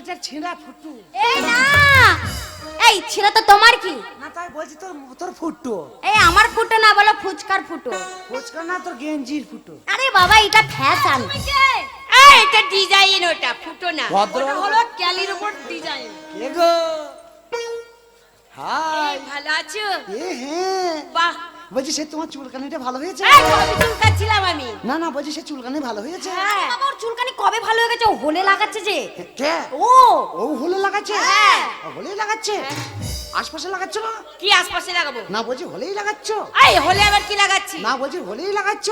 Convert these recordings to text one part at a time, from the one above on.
এটা ছেঁড়া ফুটু। এই না! এই ছিল তো তোমার কি? না তাই বলছি তোর তোর ফুটু। এই আমার ফুটো না বলো ফুচকার ফুটো। ফুচকা না তোর গেঞ্জির ফুটু। আরে বাবা এটা ফ্যাশন এই, এটা ডিজাইন ওটা ফুটো না। ভদ্র। ওটা হলো ক্যালির উপর ডিজাইন কে গো? হাই। ভালো আছো? এ হ্যাঁ। বাহ বলছি সে তোমার চুলকানিটা ভালো হয়েছে? চুলকাচ্ছিলাম আমি। না না বলছি সে চুলকানি ভালো হয়েছে? হ্যাঁ। বাবা ওর চুলকানি কবে ভালো হয়ে গেছে? হলে লাগাচ্ছে যে। কে? ও। ও হলে লাগাচ্ছে? হ্যাঁ। লাগাচ্ছে? আশপাশে লাগাচ্ছ না? কি আশপাশে লাগাবো? না বলছি হলেই লাগাচ্ছ? এই হলে আবার কি লাগাচ্ছি? না বলছি হলেই লাগাচ্ছ?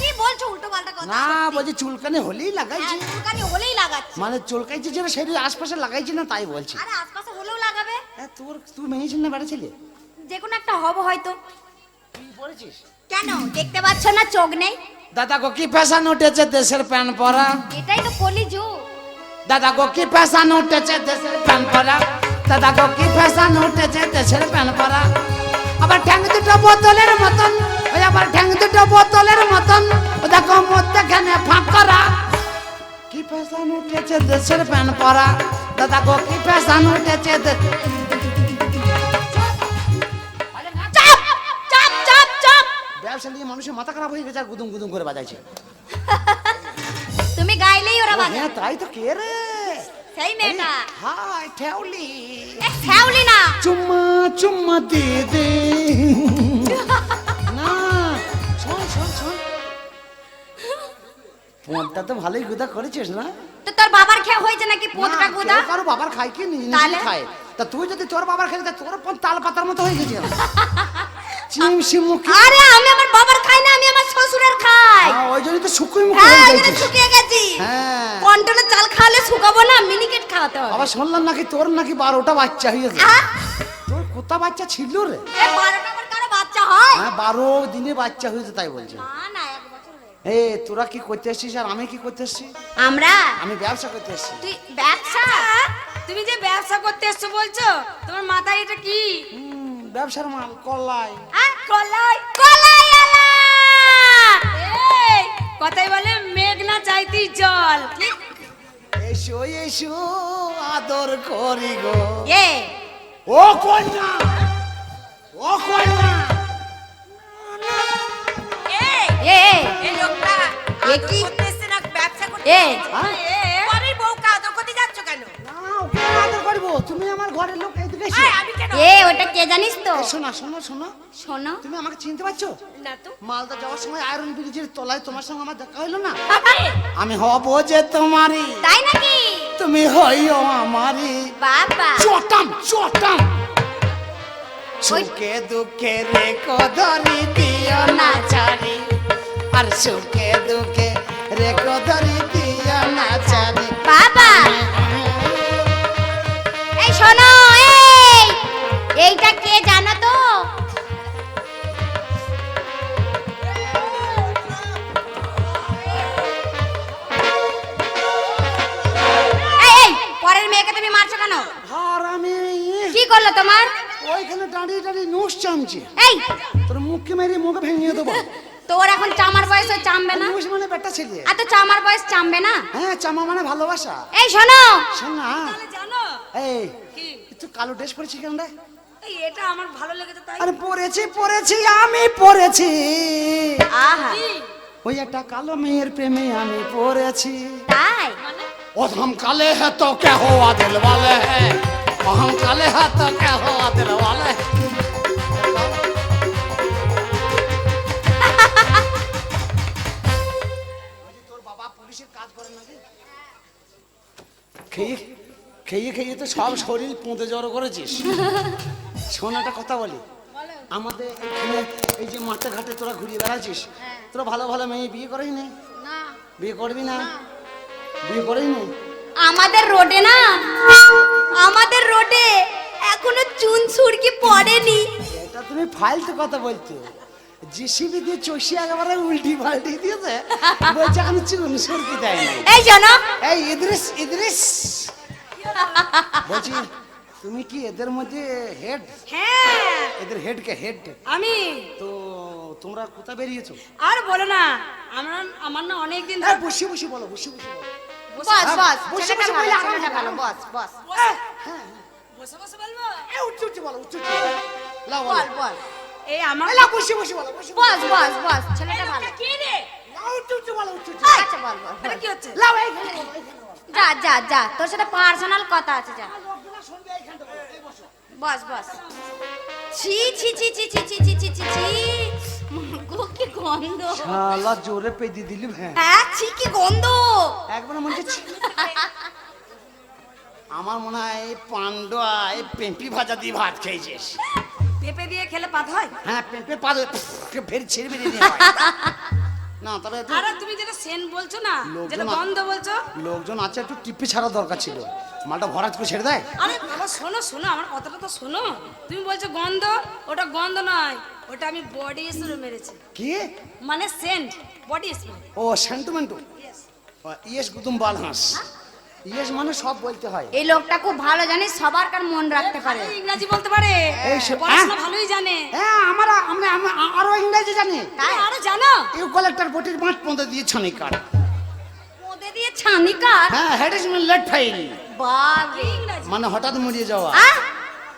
কি বলছো? উল্টো পাল্টা কথা। না বলছি চুলকানি হলেই লাগাইছি। হ্যাঁ, চুলকানি হলেই লাগাচ্ছে। মানে চুলকাইছে যেন সেটা আশপাশে লাগাইছি না তাই বলছি। আরে আশপাশে হলেও লাগাবে। তোর তুই মেয়েছিস না বেড়া ছেলে যে কোনো একটা হব হয়তো। পড়েছিস কেন? দেখতে পাচ্ছ না চোখ নেই? দাদা গো কি ফ্যাশন উঠেছে দেশের প্যান পরা? এটাই তো কলি যুগ দাদা গো কি ফ্যাশন উঠেছে দেশের প্যান পরা? দাদা গো কি ফ্যাশন উঠেছে দেশের প্যান পরা? আবার ঠ্যাং দুটো বোতলের মতন ওই আবার ঠ্যাং দুটো বোতলের মতন ও দেখো মধ্যখানে ফাঁক করা। কি ফ্যাশন উঠেছে দেশের প্যান পরা? দাদা গো কি ফ্যাশন উঠেছে দে- ব্যবসা নিয়ে মানুষের মাথা খারাপ হয়ে গেছে আর গুদুম গুদুম করে বাজাইছে। তুমি গাইলেই ওরা বাজে হ্যাঁ তাই তো কে রে? সেই মেয়েটা। হাই ঠেউলি। এ খেউলি না। চুম্মা চুম্মা দে দে। না শোন শোন শোন। ফোনটা তো ভালোই গুদা করেছিস না? তো তোর বাবার খেয়ে হয়েছে নাকি পোতটা গুদা? কারও বাবার খায় কি নিজে? নিজে খায়। তা তুই যদি তোর বাবার তা তোর পন তাল পাতার মতো হয়ে গেছে। চিমসি মুখে। আরে আমি আমার বাবার খাই না আমি আমার শ্বশুরের খাই। হ্যাঁ, ওই জন্যই তো শুকুই মুখে হ্যাঁ আমি তো শুকিয়ে গেছি। হ্যাঁ। কন্ট্রোলে চাল খাওয়ালে শুকাবো না মিনিকেট খাওয়াতে হবে। আবার শুনলাম নাকি তোর নাকি বারোটা বাচ্চা হয়েছে তোর কোথা বাচ্চা ছিল রে? এ বারোটা আবার কারও বাচ্চা হয়? হ্যাঁ বারো দিনে বাচ্চা হয়েছে তাই বলছে। না না এক বছর এ তোরা কি করতে এসছিস আর আমি কি করতে এসছি? আমরা? আমি ব্যবসা করতে এসছি। তুই ব্যবসা? তুমি যে ব্যবসা করতে এসছো বলছো তোমার মাথায় এটা কি? ব্যবসার মাল কল্লাই আহ, কলাই কলাই আলা! এই কথাই বলে মেঘ না চাইতি জল। এসো এসো আদর করি গো। এ। ও কন্যা ও কন্যা। এই এ এই লোকটা এ কি? করতে এসছে না ব্যবসা করতে এ। হ্যাঁ? পরের বউকে আদর করতে যাচ্ছ কেন? না ওকে আদর করব? তুমি আমার ঘরের লোক এদিকে এসো। আমি এ ওটা কে জানিস তো? শোনো শোনো শোনো। শোনো। তুমি আমাকে চিনতে পারছ? না তো। মালদা যাওয়ার সময় আয়রন ব্রিজের তলায় তোমার সঙ্গে আমার দেখা হইল না? আমি হব যে তোমারই। তাই নাকি? তুমি হইও আমারই। বাবা। চটাম চটাম। সুখে দুঃখে রেখো ধরি দিও না ছাড়ি আর সুখে দুঃখে রেখো ধরি করল তোমার? ওইখানে দাঁড়িয়ে দাঁড়িয়ে নোস চামচে। এই! তোর মুখকে মেরে মুখ ভেঙে দেবো। তোর এখন চামার বয়স ওই চামবে না? নোস মানে বেটা ছেলে আর তো চামার বয়স চামবে না? হ্যাঁ চামা মানে ভালোবাসা। এই শোনো! শোনো তাহলে জানো? এই তুই কালো ড্রেস পরেছিস কেন রে? এটা আমার ভালো লেগেছে তাই। আরে পরেছি পরেছি আমি পরেছি। আহা! ওই একটা কালো মেয়ের প্রেমে আমি পড়েছি তাই? মানে? অধম কালে হ্যাঁ তো কে হওয়া দিলওয়ালে হ্যাঁ অহংকালে হাত কেহ খেয়ে খেয়ে খেয়ে তো সব শরীর পুঁতে জড়ো করেছিস। শোনাটা কথা বলি। আমাদের এখানে এই যে মাঠে ঘাটে তোরা ঘুরিয়ে বেড়াচ্ছিস হ্যাঁ। তোরা ভালো ভালো মেয়ে বিয়ে করিস বিয়ে করবি না? বিয়ে করিস নি আমাদের রোডে না? আমাদের রোডে এখনও চুন সুরকি পড়েনি। এটা তুমি ফালতু কথা বলছো। জিসিবি দিয়ে চষি একেবারে উল্টি পাল্টি দিয়েছে। বলছে আমি চুন সরকি দেয় এই জানো। এই ইদ্রিস ইদ্রিস। বলছি তুমি কি এদের মধ্যে হেড হ্যাঁ। এদের হেড কে হেড আমি। তো তোমরা কোথা বেরিয়েছো? আর বলো না আমরা আমার না অনেক দিন হ্যাঁ বসে বসে বলো বসে বসে বলো। বস বস বসে বসে বলে আরাম ভালো বস বস। বসে বসে বলব? এ, উঠছে উঠছে বলো উঠছে উঠছে। লাও বল। বল এই আমার লাও বসে বসে বলো বস বস। বস ছেলেটা ভালো। কি রে? লাও উঠছে উঠছে বলো উঠছে উঠছে। আচ্ছা বল বল এটা কি হচ্ছে? লাও বলো। যা যা যা তোর সাথে পার্সোনাল কথা আছে যা। এই বসো। বস বস। ছি ছি ছি ছি ছি ছি ছি ছি ছি ছি। গো কি গন্ধ। শালা জোরে পেদি দিলি ভ্যাঁ হ্যাঁ ছি কি গন্ধ। একবার মনে হচ্ছে আমার মনে হয় এই পান্ডা পেঁপি ভাজা দিয়ে ভাত খেয়েছিস। পেঁপে দিয়ে খেলে পাত হয়? হ্যাঁ পেঁপে পা ফের ছেড়ে বেরিয়ে দিয়ে না তবে আরে তুমি যেটা সেন বলছো না যেটা গন্ধ বলছো? লোকজন আছে একটু টিপি ছাড়া দরকার ছিল। মালটা ভরাট করে ছেড়ে দেয়। আরে বাবা শোনো শোনো আমার কথাটা তো শোনো। তুমি বলছো গন্ধ ওটা গন্ধ নয় ওটা আমি বডি স্প্রে মেরেছি। কি? মানে সেন্ট বডি স্প্রে। ও সেন্টিমেন্টু ইয়েস গুদুম বাল হাঁস। ইয়েস মানে সব বলতে হয়। এই লোকটা খুব ভালো জানিস সবার কার মন রাখতে পারে। ইংরাজি বলতে পারে। পড়াশোনা? ভালোই জানে। হ্যাঁ আমরা আমরা আরও ইংরেজি জানি। তুমি আরও জানো? ইউ কালেক্টর বটির মাঠ পৌঁছে দিয়ে ছানি কাট মোদে দিয়ে ছানি কার? হ্যাঁ হেড ইজ লেট ফাইল। বাবা মানে হঠাৎ মরিয়ে যাওয়া।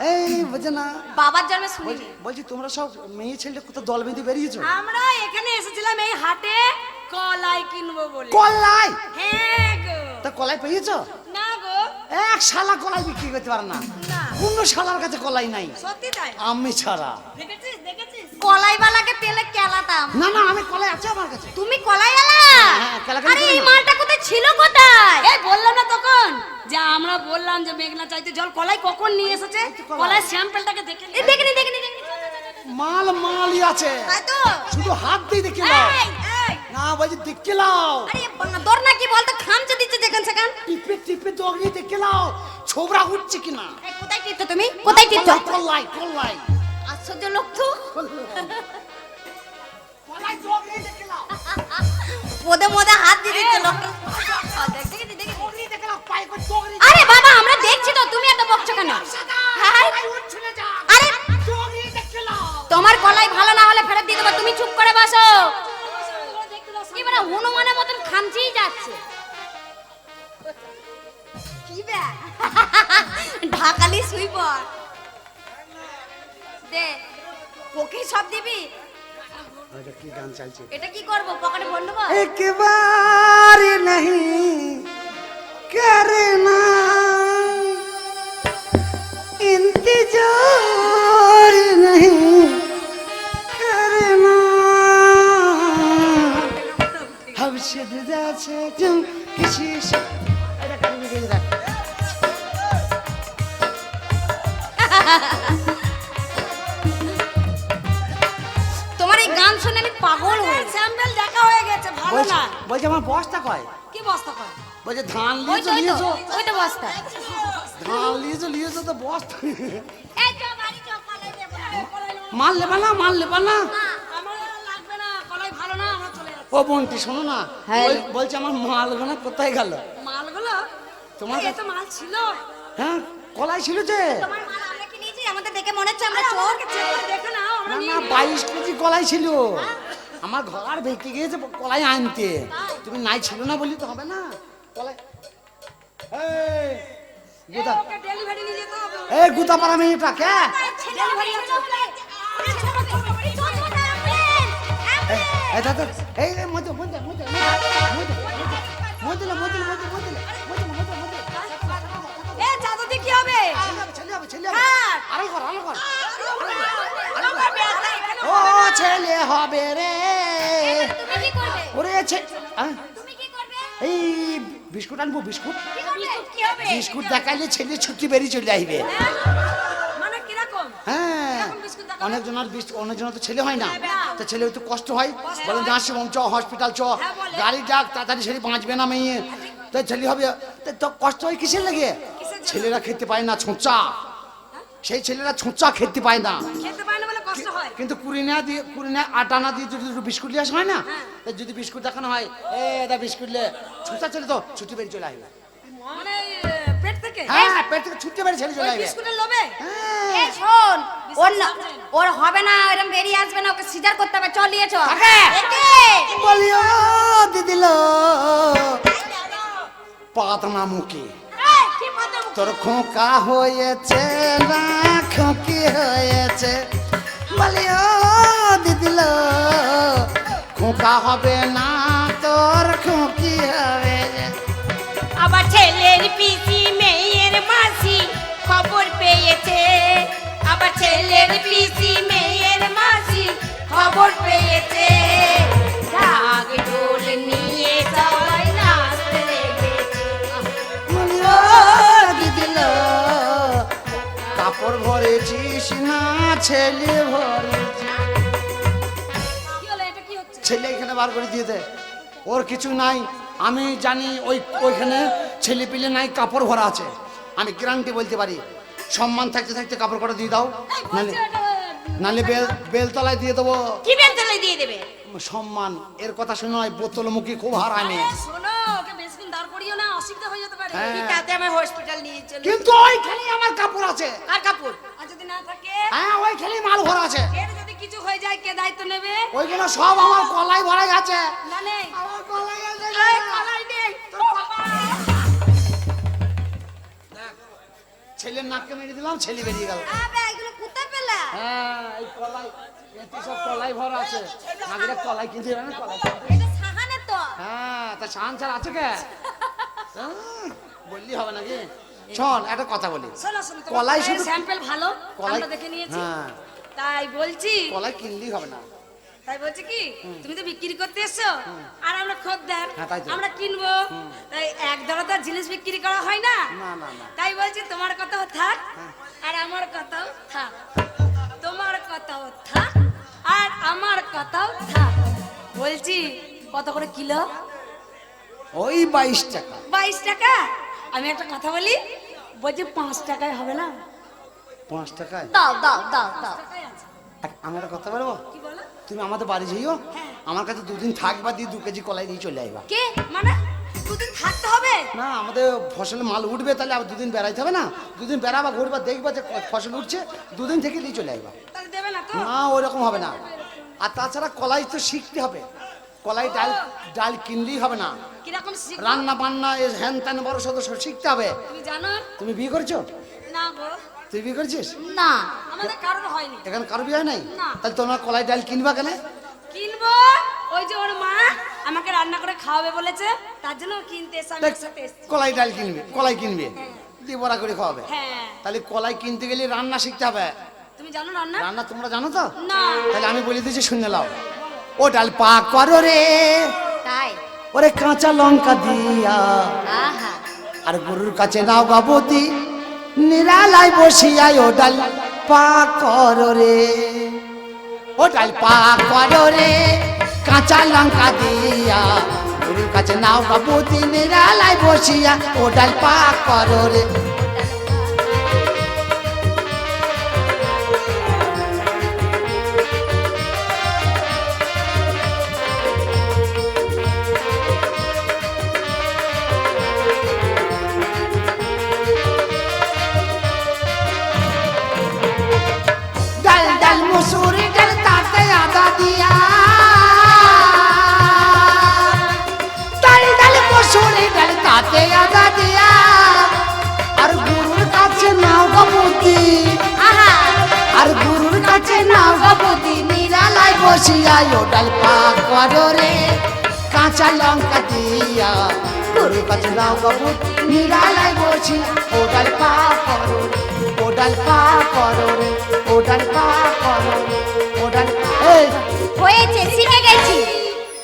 এই বুঝে না। বাবার জন্মে বলছি- বলছি তোমরা সব মেয়ে ছেলে কোথাও দল বেঁধে বেরিয়েছো? আমরা এখানে এসেছিলাম এই হাটে। কলাই কিনবো বলে। কলাই? হ্যাঁ গো। তা কলাই পেয়েছ? না গো। এক শালা কলাই বিক্রি করতে পারে না। না। কোনো শালার কাছে কলাই নাই। সত্যি তাই? আমি ছাড়া। দেখেছিস? দেখেছিস? কলাইবালাকে তেলে কেলাতাম না না আমি কলাই আছে আমার কাছে। তুমি কলাই আলা হ্যাঁ, আরে এই মালটা কোথায় ছিল কোথায়? এই বললাম না তখন। যে আমরা বললাম যে মেঘনা চাইতে জল কলাই কখন নিয়ে এসেছে? কলাই। স্যাম্পলটাকে দেখে এই দেখিনি দেখিনি দেখিনি মাল মালই আছে। তাই তো? শুধু হাত দিয়ে দেখে এই, না বলছি দেখে নাও। আরে বাবা, তোর নাকি বলতো খামচে দিচ্ছে যেখান সেখান। টিপে টিপে দগিয়ে দেখে নাও ছোবরা উঠছে কিনা। কোথায় টিপছো তুমি? কোথায় টিপছো? কলাই কলাই আশ্চর্য লোক তো। পদে মদে হাত দিয়ে দিচ্ছে লোকটা পায়ে করে দগিয়ে আরে বাবা আমরা দেখছি তো তুমি এত বকছো কেন? হাই, আরে তোমার কলাই ভালো না হলে ফেরত দিয়ে দেবো তুমি চুপ করে বসো। এবারে হনুমানের মতন খামচেই যাচ্ছে কি বে ঢাকালি শুই পর দে ওকে সব দিবি এটা কি গান চালছে এটা কি করব পকেটে ভর নেবো एक बार नहीं करना इंतजार হ্যাঁ, লিয়েছো লিয়েছো তো বস্তা মাল না মাল না ও শোনো না হ্যাঁ। বলছে আমার কোথায় গেল? তোমার মাল ছিল। হ্যাঁ কলাই ছিল যে? না না বাইশ কেজি কলাই ছিল। আমার ঘর ভেঙে গিয়েছে কলাই আনতে। তুমি নাই ছিল না বলি তো হবে না। কলাই এই গুতা মারা মেয়েটা কে এই মজা মজা মজা ও ছেলে হবে রে ওরে এই বিস্কুট আনব বিস্কুট? বিস্কুট দেখাইলে ছেলে ছুটি বেরিয়ে চলে আসবে মানে হ্যাঁ বিস্কুট দেখাবে? অনেকজনের অনেকজনের তো ছেলে হয় না। হ্যাঁ। তো ছেলে একটু কষ্ট হয়। বলে নার্সিং চ হসপিটাল চ হ্যাঁ, গাড়ি ডাক তাড়াতাড়ি ছেলে বাঁচবে না মেয়ে। তো ছেলে হবে তো- তো কষ্ট হয় কিসের লাগে? ছেলেরা খেতে পায় না ছোঁচা। সেই ছেলেরা ছোঁচা খেতে পায় না। কিন্তু কুড়ি নেয়া দিয়ে কুড়ি নেয়া আটা না দিয়ে যদি দুটো বিস্কুট নিয়ে আসা হয় না হ্যাঁ। যদি বিস্কুট দেখানো হয় এ এটা বিস্কুট লে ছুটা চলে তো ছুটি বেরিয়ে চলে আসবে। মানে পেট থেকে? হ্যাঁ পেট থেকে ছুটি বেরিয়ে ছেলে চলে আসবে। বিস্কুটের লোভে? হ্যাঁ। এ শোন ওর না- ওর হবে না এরকম বেরিয়ে আসবে না ওকে সিজার করতে হবে চল নিয়ে চল। বলিও দিদিল। পাতনা মুখ? তোর খোকা হয়েছে না খোকি হয়েছে। ও দিদিল খোকা হবে না, তোর খোকি হবে আবার ছেলের পিসি, মেয়ের মাসি খবর পেয়েছে। আবার ছেলের পিসি, মেয়ের মাসি খবর পেয়েছে। ঢাক ছেলে এখানে বার করে দিয়ে দে। ওর কিছু নাই। আমি জানি ওই ওইখানে ছেলে পিলে নাই কাপড় ভরা আছে। আমি গ্যারান্টি বলতে পারি। সম্মান থাকতে থাকতে কাপড় কটা দিয়ে দাও। নালে নালে বেল বেলতলায় দিয়ে দেবো। কি বেলতলায় দিয়ে দেবে? সম্মান। এর কথা শুনে নয় বোতলমুখী খুব হারামি। হয়ে কিন্তু ওইখানে আমার কাপড় আছে। আর কাপড়? না থাকে। হ্যাঁ ওইখানে মাল ভরা আছে। এর যদি কিছু হয়ে যায় কে দায়িত্ব নেবে? ওইগুলো সব আমার কলাই ভরা আছে না নেই। আমার কলাই আছে এই, কলাই নেই। তোর কলাই। দেখ, ছেলের নাককে মেরে দিলাম ছেলে বেরিয়ে গেল। আবে এগুলো কোথায় পেলা? হ্যাঁ এই কলাই এতে সব কলাই ভরা আছে। নাগরে কলাই কিনতে হবে না কলাই এটা সাহানে তো। হ্যাঁ তা ছান ছাড় আছে কে? হ্যাঁ, বললি হবে নাকি? শোন একটা কথা বলি। কলাই শুধু স্যাম্পল ভালো আমরা দেখে নিয়েছি। হ্যাঁ। তাই বলছি কলাই কিনলেই হবে না। তাই বলছি কি তুমি তো বিক্রি করতে এসছো আর আমরা খদ্দের হ্যাঁ, আমরা কিনবো। তাই এক ধরো তো জিনিস বিক্রি করা হয় না। তাই বলছি তোমার কথাও থাক আর আমার কথাও থাক। তোমার কথাও থাক আর আমার কথাও থাক। বলছি কত করে কিলো? ওই বাইশ টাকা। বাইশ টাকা? আমি একটা কথা বলি বলছি পাঁচ টাকায় হবে না। পাঁচ টাকায়? দাও দাও দাও দাও। টাকায় এক- আমি একটা কথা বলব? তুমি আমাদের বাড়ি যাইও হ্যাঁ। আমার কাছে দুদিন থাকবা দিয়ে দু কেজি কলাই নিয়ে চলে আইবা। কে? মানে দুদিন থাকতে হবে? না আমাদের ফসলে মাল উঠবে তাহলে আবার দুদিন বেড়াইতে হবে না। দুদিন বেড়াবা ঘুরবা দেখবা যে ফসল উঠছে দুদিন থেকে নিয়ে চলে আইবা। না তো? না ওরকম হবে না। আর তাছাড়া কলাই তো শিখতে হবে। কলাই ডাল ডাল কিনলেই হবে না। কীরকম রান্না বান্না হ্যান ত্যান বড় সদস্য শিখতে হবে। তুমি জানো? তুমি বিয়ে করছ? না গো। তুই বিয়ে করছিস? না আমাদের কারোর হয়নি। এখানে কারও বিয়ে হয় নাই? তাহলে তোমার কলাই ডাল কিনবা কেন? কিনবো? ওই যে ওর মা আমাকে রান্না করে খাওয়াবে বলেছে তার জন্য কিনতে একসাথে কলাই ডাল কিনবে কলাই কিনবে। দিয়ে বড়া করে খাওয়াবে। হ্যাঁ। তাহলে কলাই কিনতে গেলে রান্না শিখতে হবে। তুমি জানো রান্না? রান্না তোমরা জানো তো? না। তাহলে আমি বলে দিয়েছি শুনে নাও। ও ডাল পাক করো রে। তাই? ওরে কাঁচা লঙ্কা দিয়া। আহা। আর গরুর কাছে নাও বাবতী। নিরালায় বসিয়াই ও ডাল পাক করো রে। ও ডাল পাক করো রে। কাঁচা লঙ্কা দিয়া। গরুর কাছে নাও বাবতী। নিরালায় বসিয়া ও ডাল পাক করো রে।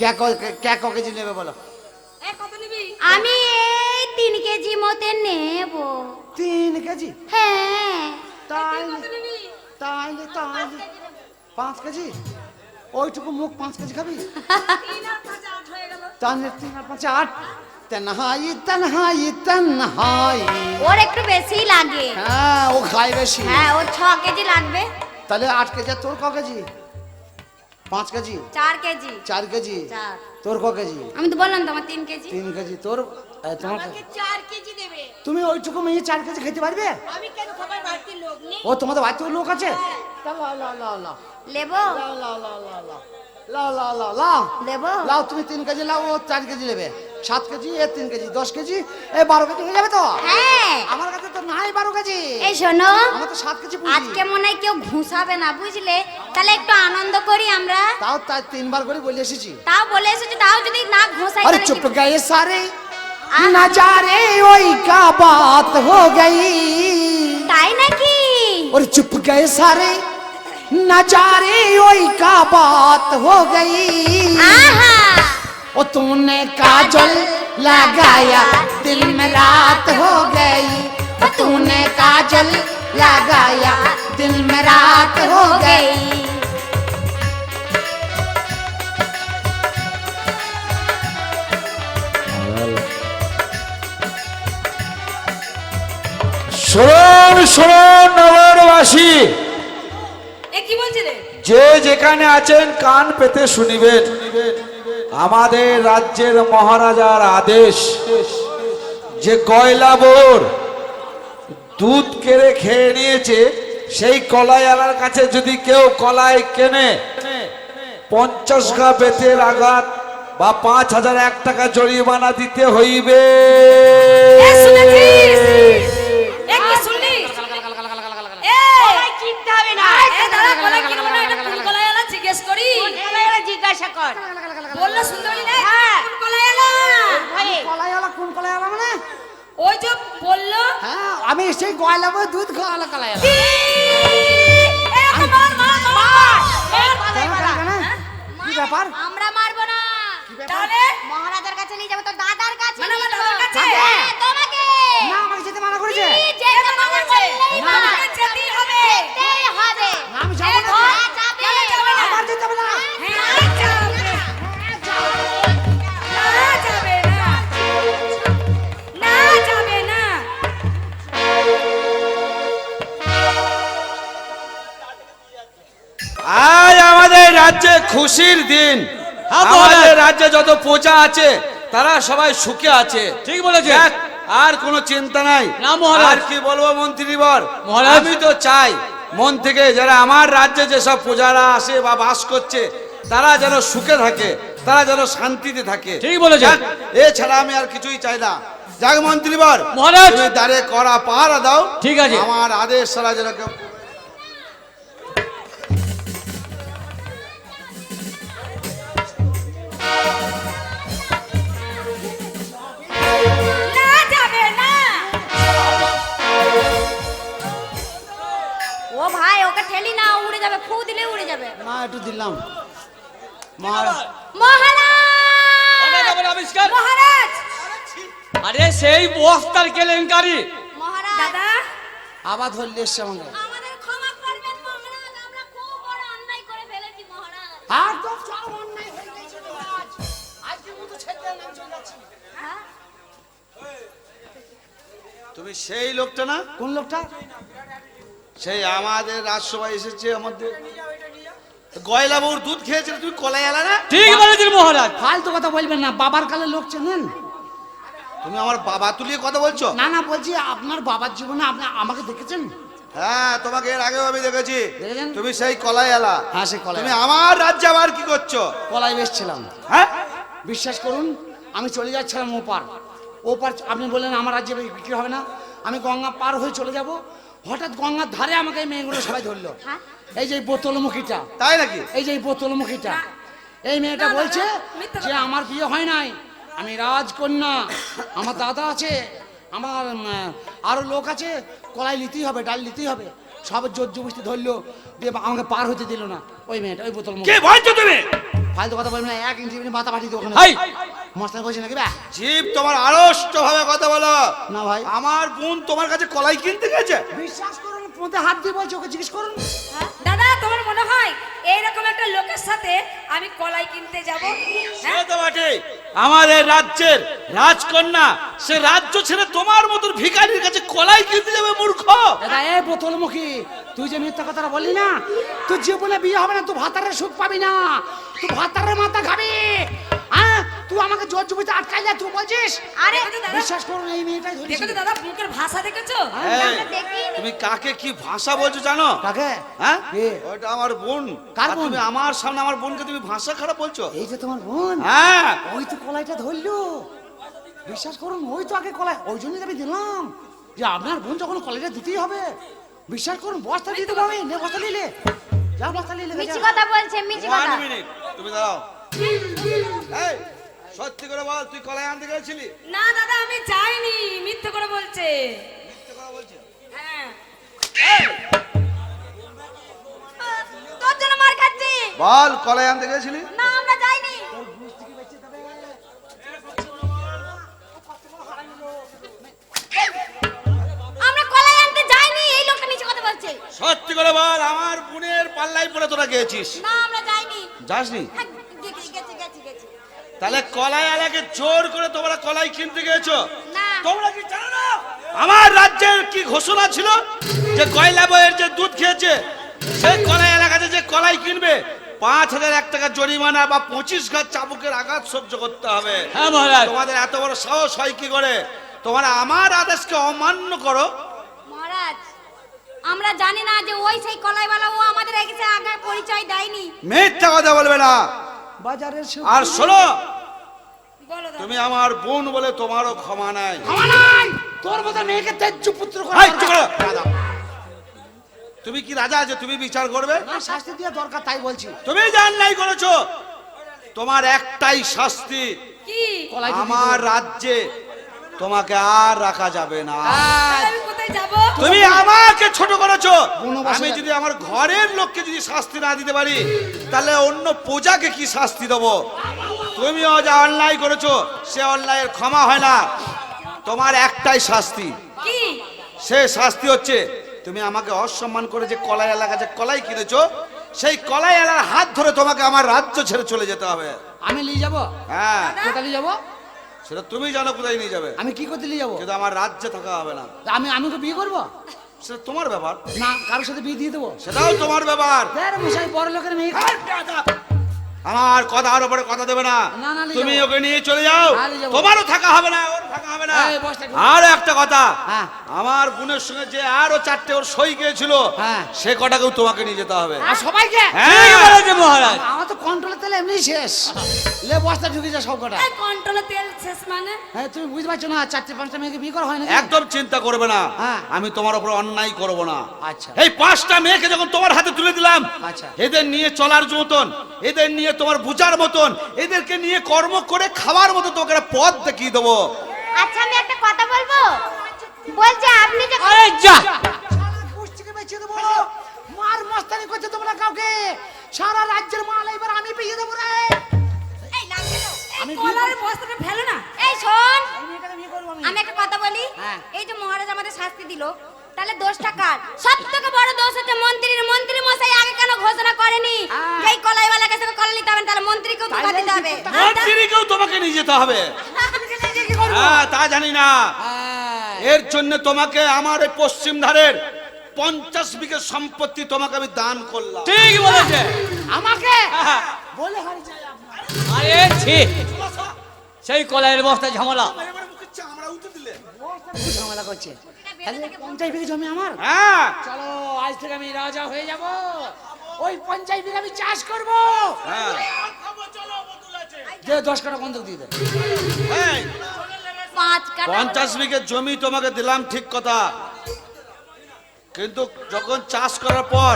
কে ক- কে ক কেজি নেবে বলো? এ কত নিবি? আমি এই তিন কেজি মতে নেব। তিন কেজি? হ্যাঁ। তাই তাইলে তাইলে পাঁচ কেজি? ওইটুকু মুখ পাঁচ কেজি খাবি? তিন পাঁচ আট হয়ে গেল। তাহলে তিন আর পাঁচে আট। তনহাই তনহাই তনহাই। ওর একটু বেশি লাগে। হ্যাঁ ও খায় বেশি। হ্যাঁ ওর ছ কেজি লাগবে। তাহলে আট কেজি তোর ক কেজি? পাঁচ কেজি? চার কেজি। চার কেজি? তোর ক কেজি? আমি তো বললাম তোমার তিন কেজি। তিন কেজি। তোর তোমার চার কেজি দেবে। তুমি ওইটুকু মেয়ে চার কেজি খেতে পারবে? আমি কেন? খাবার বাড়তি লোক নেই। ও তোমাদের বাড়িতে লোক আছে? লেবো? লাও লেবো? লাও তুমি তিন কেজি লাও ও চার কেজি নেবে সাত কেজি এ তিন কেজি দশ কেজি এ বারো কেজি হয়ে যাবে তো? হ্যাঁ। আমার কাছে তো নাই বারো কেজি। এই শোনো আমার তো সাত কেজি আজকে মনে হয় কেউ ঘুষাবে না বুঝলে? তাহলে একটু আনন্দ করি আমরা। তাও তাই তিনবার করে বলে এসেছি। তাও বলে এসেছি তাও যদি না ঘুষাই আরে চুপ গায়ে সারে। না যা রে ওই কা বাত হো গই। তাই নাকি? আরে চুপ গায়ে সারে। না যা রে ওই কা বাত হো গই। আহা ओ तूने काजल लगाया दिल में रात हो गई ओ तूने काजल लगाया दिल में रात हो गई শোন শোন নগরবাসী এ কি বলছে রে যে যেখানে আছেন কান পেতে শুনিবেন আমাদের রাজ্যের মহারাজার আদেশ যে কয়লাবোর দুধ কেড়ে খেয়ে নিয়েছে সেই কলাইওয়ালার কাছে যদি কেউ কলাই কেনে পঞ্চাশ গা বেতের আঘাত বা পাঁচ হাজার এক টাকা জরিমানা দিতে হইবে। শুনলি জিজ্ঞাসা কর। বলল শুনলি না। হ্যাঁ। কোন কলাই এলা ভয়ে কলাইওয়ালা কোন কলাই কলাইওয়ালা মানে? ওই যে বলল হ্যাঁ আমি সেই গয়লাবো দুধ খাওয়ালা কলাইওয়ালা কি? এ ওকে মার মার মার কেন, কেন, কেন? কি ব্যাপার? আমরা মারবো না। তাহলে? মহারাজার কাছে নিয়ে যাব তোর দাদার কাছে মানে আমার দাদার কাছে? হ্যাঁ, তোমাকে। না আমাকে যেতে মানা করেছে? যেতে মানা করলেই না, না। রাজ্যে খুশির দিন হ্যাঁ, আমাদের রাজ্যে যত প্রজা আছে তারা সবাই সুখে আছে ঠিক বলেছে। আর কোনো চিন্তা নাই। আর কি বলব মন্ত্রী বর আমি তো চাই মন থেকে যারা আমার রাজ্যে যেসব প্রজারা আসে বা বাস করছে তারা যেন সুখে থাকে তারা যেন শান্তিতে থাকে ঠিক বলেছে। এছাড়া আমি আর কিছুই চাই না যাক মন্ত্রী বর মহারাজ। তুমি দাঁড়ে করা পাহারা দাও ঠিক আছে। আমার আদেশ ছাড়া যেন যাবে ফু দিলে উড়ে যাবে। না একটু দিলাম। মহারাজ। আবিষ্কার। মহারাজ! আরে সেই বস্তার কেলেঙ্কারি। মহারাজ! দাদা! আবার ধরলে এসছে আমাকে। হ্যাঁ? তুমি সেই লোকটা না? কোন লোকটা? সেই আমাদের রাজসভায় এসেছে আমাদের। গয়লা বউর দুধ খেয়েছিল তুমি কলাই এলা না? ঠিক বলেছেন মহারাজ। ফালতু কথা বলবেন না বাবার কালে লোক চেনেন? তুমি আমার বাবা তুলিয়ে কথা বলছো? না না বলছি আপনার বাবার জীবনে আপনি আমাকে দেখেছেন? হ্যাঁ তোমাকে এর আগেও আমি দেখেছি। দেখেছেন? তুমি সেই কলাই এলা হ্যাঁ সেই কলাই তুমি আমার রাজ্যে আবার কি করছ? কলাই বেসছিলাম হ্যাঁ? বিশ্বাস করুন আমি চলে যাচ্ছিলাম ওপার। ওপার আপনি বললেন আমার রাজ্যে বিক্রি হবে না। আমি গঙ্গা পার হয়ে চলে যাব। হঠাৎ গঙ্গার ধারে আমাকে এই মেয়েগুলো সবাই ধরলো। হ্যাঁ? এই যে এই বোতলমুখীটা। তাই নাকি? এই যে এই বোতলমুখীটা। এই মেয়েটা বলছে যে আমার বিয়ে হয় নাই। আমি রাজকন্যা। আমার দাদা আছে। আমার আরও লোক আছে। কলাই নিতেই হবে ডাল নিতেই হবে। সব জোর জবস্তি ধরলো। দিয়ে আমাকে পার হতে দিল না। ওই মেয়েটা ওই বোতল তুমি? ফালতু কথা বলবেন না এক ইঞ্চি মাথা পাঠিয়ে দিও ওখানে। মশলা বলছে নাকি ব্যা জীব তোমার আড়ষ্ট ভাবে কথা বলো। না ভাই। আমার বোন তোমার কাছে কলাই কিনতে গেছে? বিশ্বাস করুন পোঁতে হাত দিয়ে বলছে ওকে জিজ্ঞেস করুন। দাদা তোমার মনে হয় এইরকম একটা লোকের সাথে আমি কলাই কিনতে যাব? বটে। আমাদের রাজ্যের রাজকন্যা সে রাজ্য ছেড়ে তোমার মতন ভিখারির কাছে কলাই কিনতে যাবে মূর্খ! দাদা এ বোতলমুখী তুই যে মিথ্যা কথাটা বললি না তুই জীবনে বিয়ে হবে না তুই ভাতারের সুখ পাবি না। তুই ভাতারের মাথা খাবি। হ্যাঁ? তুই আমাকে জোর জুবিতে আটকাইলে তুই বলছিস? আরে বিশ্বাস করুন এই মেয়েটাই ধরেছি। দেখো দাদা মুখের ভাষা দেখেছ? দেখিনি। তুমি কাকে কি ভাষা বলছো জানো? কাকে? হ্যাঁ? ওটা আমার বোন। কার বোন? তুমি আমার সামনে আমার বোনকে তুমি ভাষা খারাপ বলছো? এই যে তোমার বোন? হ্যাঁ। ওই তো কলাইটা ধরলো। বিশ্বাস করুন ওই তো আগে কলাই ওই জন্যই আমি দিলাম যে আপনার বোন যখন কলেজে দিতেই হবে। বিশ্বাস করুন বস্তা দিয়ে দেবো আমি। নে বস্তা নিলে যা বস্তা নিলে মিছি কথা বলছে মিছি কথা। মিনিট তুমি দাঁড়াও। এই সত্যি করে বল তুই কলাই আনতে গেছিলি? না দাদা আমি যাইনি মিথ্যে করে বলছে। হ্যাঁ। তোর জন্য মার খাচ্ছি। বল কলাই আনতে গেছিলি? না সত্যি করে বল আমার বোনের পাল্লাই পরে তোরা গেছিস। না আমরা যাইনি। যাসনি? হ্যাঁ, গেছি গেছি গেছি গেছি। তাহলে কলাই আলাকে জোর করে তোমরা কলাই কিনতে গেছো? না। তোমরা কি জানো না? আমার রাজ্যের কি ঘোষণা ছিল? যে কয়লা বইয়ের যে দুধ খেয়েছে সেই কলাই এলাকাতে যে কলাই কিনবে পাঁচ হাজার এক টাকা জরিমানা বা পঁচিশ ঘাট চাবুকের আঘাত সহ্য করতে হবে। হ্যাঁ মহারাজ। তোমাদের এত বড় সাহস হয় কি করে? তোমরা আমার আদেশকে অমান্য করো আমরা জানি না যে ওই সেই কলাইওয়ালা ও আমাদের এসে আগে পরিচয় দেয়নি। মিথ্যা কথা বলবে না। বাজারের আর শোনো বলো তুমি আমার বোন বলে তোমারও ক্ষমা নাই। ক্ষমা নাই! তোর মতো মেয়েকে তেজ্য পুত্র। তুমি কি রাজা আছে তুমি বিচার করবে? না শাস্তি দেওয়া দরকার তাই বলছি। তুমি জান নাই করেছ। তোমার একটাই শাস্তি। কি? কলাই আমার রাজ্যে তোমাকে আর রাখা যাবে না। তাহলে আমি কোথায় যাব? তুমি আমাকে ছোট করেছ। আমি যদি আমার ঘরের লোককে যদি শাস্তি না দিতে পারি তাহলে অন্য প্রজাকে কি শাস্তি দেবো? তুমিও যা অন্যায় করেছ সে অন্যায়ের ক্ষমা হয় না। তোমার একটাই শাস্তি। সে শাস্তি হচ্ছে তুমি আমাকে অসম্মান করে যে কলাই এলাকা যে কলাই কিনেছো সেই কলাই এলার হাত ধরে তোমাকে আমার রাজ্য ছেড়ে চলে যেতে হবে। আমি নিয়ে যাব? হ্যাঁ। কোথায় নিয়ে যাব? সেটা তুমি জানো কোথায় নিয়ে যাবে। আমি কি করতে নিয়ে যাব? কিন্তু আমার রাজ্যে থাকা হবে না। আমি আমি তো বিয়ে করব? সেটা তোমার ব্যাপার। না কারোর সাথে বিয়ে দিয়ে দেবো? সেটাও তোমার ব্যাপার। বড় লোকের মেয়ে। আমার কথার উপরে কথা দেবে না তুমি ওকে নিয়ে চলে যাও হ্যাঁ। তোমারও থাকা হবে না ওর থাকা হবে না আর একটা কথা হ্যাঁ। আমার বোনের সঙ্গে যে আরও চারটে ওর সই গিয়েছিল হ্যাঁ। সে কটাকেও তোমাকে নিয়ে যেতে হবে আর সবাইকে হ্যাঁ। মহারাজ আমার তো কন্ট্রোলের তেলে এমনি শেষ লে বস্তা ঢুকে যা সব কটা এই কন্ট্রোলে তেল শেষ মানে হ্যাঁ তুমি বুঝতে পারছ না চারটে পাঁচটা মেয়েকে বিয়ে করা হয় না একদম চিন্তা করবে না হ্যাঁ। আমি তোমার উপর অন্যায় করব না আচ্ছা। এই পাঁচটা মেয়েকে যখন তোমার হাতে তুলে দিলাম আচ্ছা। এদের নিয়ে চলার মতন এদের নিয়ে তোমার বুঝার মতন এদেরকে নিয়ে কর্ম করে খাওয়ার মতো তোমাকে একটা পথ দেখিয়ে দেবো। আচ্ছা আমি একটা কথা বলব? বলছে আপনি যে আরে যা! পুষ্টিকে বেঁচে দেবো মার মস্তানি করছে তোমরা কাউকে? সারা রাজ্যের মাল এবার আমি পেয়ে দেবো রে। এই লাগবে আমি এই বিয়ে কলার বস্তাটা ফেলে না। এই শোন এই মেয়েটাকে বিয়ে করব আমি। আমি একটা কথা বলি। হ্যাঁ। এই যে মহারাজ আমাদের শাস্তি দিল তাহলে দোষটা কার? সব থেকে বড় দোষ হচ্ছে মন্ত্রীর। মন্ত্রী মশাই আগে কেন ঘোষণা করেনি? হ্যাঁ। এই কলাইওয়ালা কাছে কলা নিতে হবে তাহলে মন্ত্রীকেও তো তাইলে দিতে হবে। মন্ত্রীকেও তোমাকে নিয়ে যেতে হবে। হ্যাঁ তা জানি না। হ্যাঁ। এর জন্য তোমাকে আমার এই পশ্চিম ধারের পঞ্চাশ বিঘে সম্পত্তি তোমাকে আমি দান করলাম। ঠিক বলেছে। আমাকে? হ্যাঁ। বলে আপনার আরে ছি। সেই কলাইয়ের বস্তা ঝামেলা। ঝামেলা করছে। পঞ্চাশ বিঘে জমি আমার। হ্যাঁ। চলো আজ থেকে আমি রাজা হয়ে যাব। ওই পঞ্চাশ বিঘে আমি চাষ করব। হ্যাঁ। যে দশ কাটা বন্ধক দিয়ে পঞ্চাশ বিঘে জমি তোমাকে দিলাম ঠিক কথা। কিন্তু যখন চাষ করার পর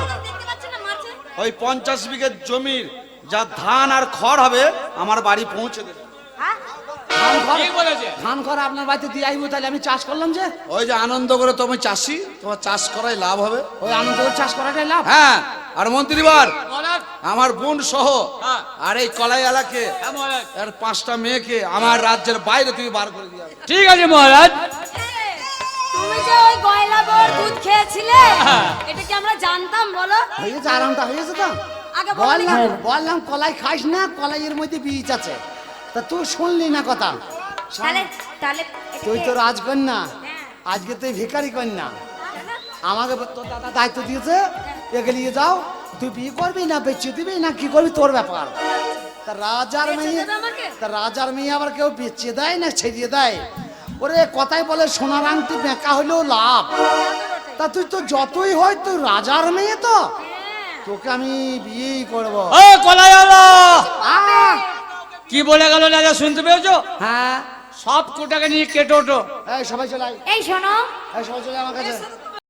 ওই পঞ্চাশ বিঘে জমির যা ধান আর খড় হবে আমার বাড়ি পৌঁছে দেবে। ধান খড় আপনার বাড়িতে দিয়ে আইবো তাহলে আমি চাষ করলাম যে। ওই যে আনন্দ করে তুমি চাষি তোমার চাষ করাই লাভ হবে। ওই আনন্দ করে চাষ করাটাই লাভ? হ্যাঁ আর মন্ত্রীবার মহারাজ আমার বোন সহ হ্যাঁ। আর এই কলাই এলাকে হ্যাঁ আর পাঁচটা মেয়েকে আমার রাজ্যের বাইরে তুমি বার করে দিয়ে ঠিক আছে মহারাজ। তুমি যে ওই গয়লা বর দুধ খেয়েছিলে হ্যাঁ। এটা কি আমরা জানতাম বলো? হয়েছে আরামটা হয়েছে তো। আগে বললাম বললাম কলাই খাইস না কলাইয়ের মধ্যে বীজ আছে। তা তুই শুনলি না কথা। তাহলে তাহলে তুই তো রাজকন্যা হ্যাঁ। আজকে তুই ভিখারি কন্যা। আমাকে তোর দাদা দায়িত্ব দিয়েছে একে নিয়ে যাও। তুই বিয়ে করবি না বেঁচে দিবি না কি করবি তোর ব্যাপার। তা রাজার মেয়ে তা রাজার মেয়ে আবার কেউ বেচে দেয় না ছেড়িয়ে দেয়? ওরে কথাই বলে সোনার আংটি বেঁকা হলেও লাভ। তা তুই তো যতই হয় তুই রাজার মেয়ে তো। তোকে আমি বিয়েই করব। ও কলাই আলো আহ! কি বলে গেল রাজা শুনতে পেয়েছ? হ্যাঁ। সব কোটাকে নিয়ে কেটে ওঠো। এই সবাই চলে আয়। এই শোনো। এই সবাই চলে আমার কাছে।